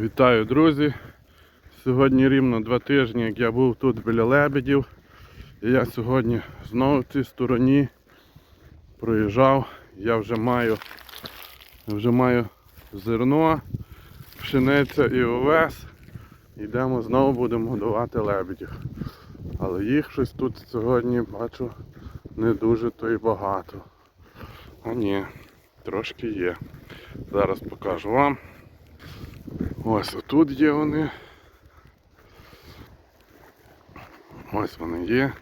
Вітаю, друзі! Сьогодні рівно два тижні, як я був тут біля лебедів. І я сьогодні знову в цій стороні проїжджав. Я вже маю, вже маю зерно, пшениця і овес. Йдемо знову будемо годувати лебедів. Але їх щось тут сьогодні бачу не дуже то й багато. А ні, трошки є. Зараз покажу вам. Ось отут є вони. Ось вони є.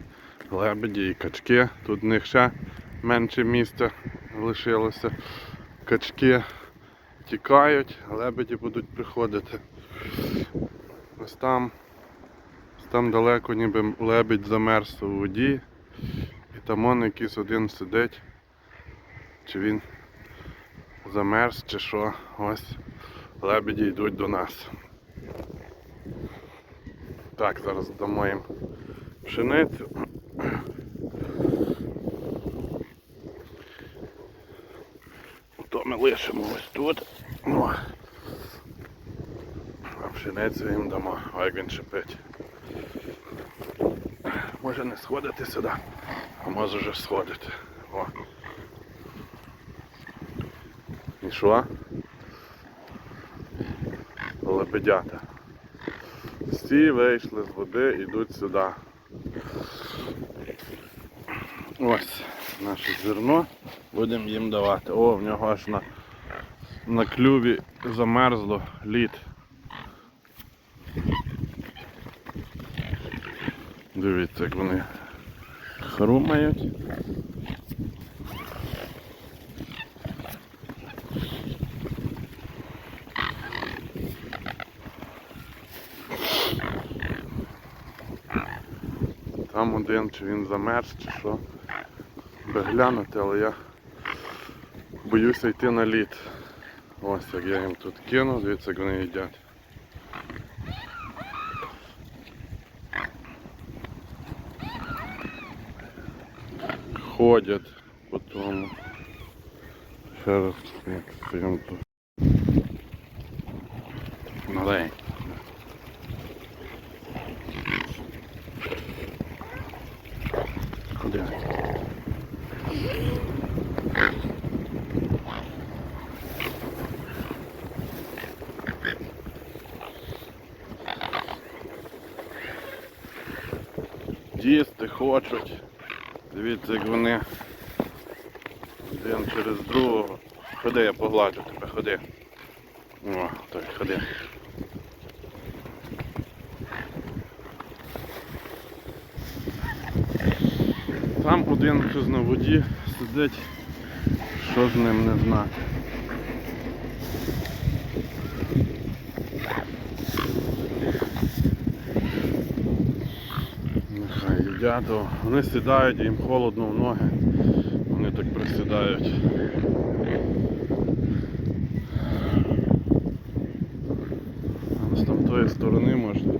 Лебеді і качки. Тут в них ще менше місця лишилося. Качки тікають, лебеді будуть приходити. Ось там, ось там далеко ніби лебедь замерз у воді. І там он якийсь один сидить. Чи він замерз, чи що. Ось лебеді йдуть до нас. Так, зараз дамо їм пшеницю. То ми лишимо ось тут. О. А пшеницю їм дамо, а як він шипить. Може не сходити сюди, а може вже сходити. О. І що? Лебедята. Всі вийшли з води, йдуть сюди. Ось наше зерно. Будемо їм давати. О, в нього аж на, на клюві замерзло лід. Дивіться, як вони хрумають. Там один, чи він замерз, чи що. Би глянути, але я боюся йти на лід. Ось як я їм тут кину, дивіться, як вони їдять. Ходять по тому. Ще раз як стоїмо тут. Малень. Куди? Їсти хочуть. Дивіться, як вони один через другого. Ходи, я погладжу тебе, ходи. О, так, ходи. Там один щось на воді сидить, що з ним не знати. Нехай вони сідають, їм холодно в ноги. Вони так присідають. З там тої сторони можна.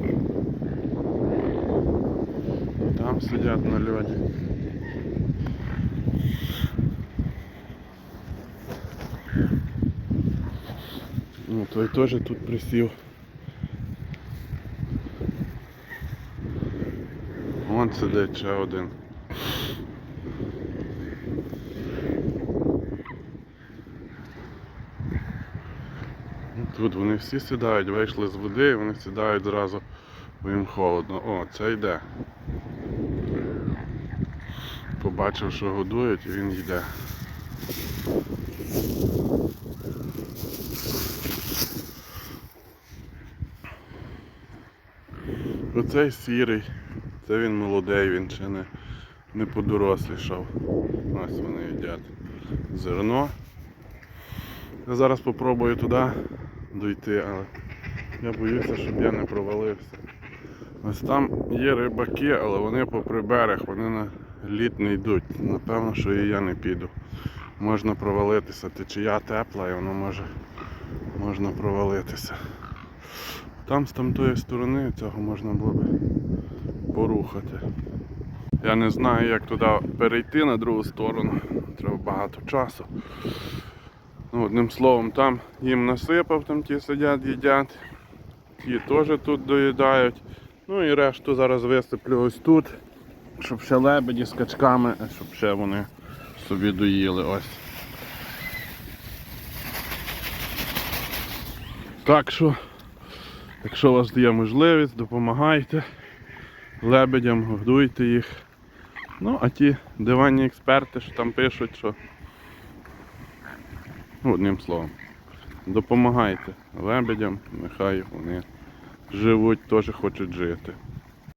Там сидять на льоді. Ну, той теж тут присів. Вон сидить ще один. Ну, Тут вони всі сідають, вийшли з води і вони сідають зразу, бо їм холодно. О, це йде. Побачив, що годують і він йде. Оцей сірий, це він молодий, він ще не, не подорослішав. Ось вони їдять зерно. Я зараз спробую туди дойти, але я боюся, щоб я не провалився. Ось там є рибаки, але вони попри берег, вони на лід не йдуть. Напевно, що і я не піду. Можна провалитися, течія тепла і воно може можна провалитися. Там з тамтої сторони цього можна було би порухати. Я не знаю, як туди перейти на другу сторону. Треба багато часу. Ну, одним словом, там їм насипав, там ті сидять, їдять. ті теж тут доїдають. Ну і решту зараз висиплю ось тут, щоб ще лебеді з качками, щоб ще вони собі доїли ось. Так що, якщо у вас є можливість, допомагайте лебедям, годуйте їх. Ну, а ті диванні експерти, що там пишуть, що одним словом, допомагайте лебедям, нехай вони живуть, теж хочуть жити.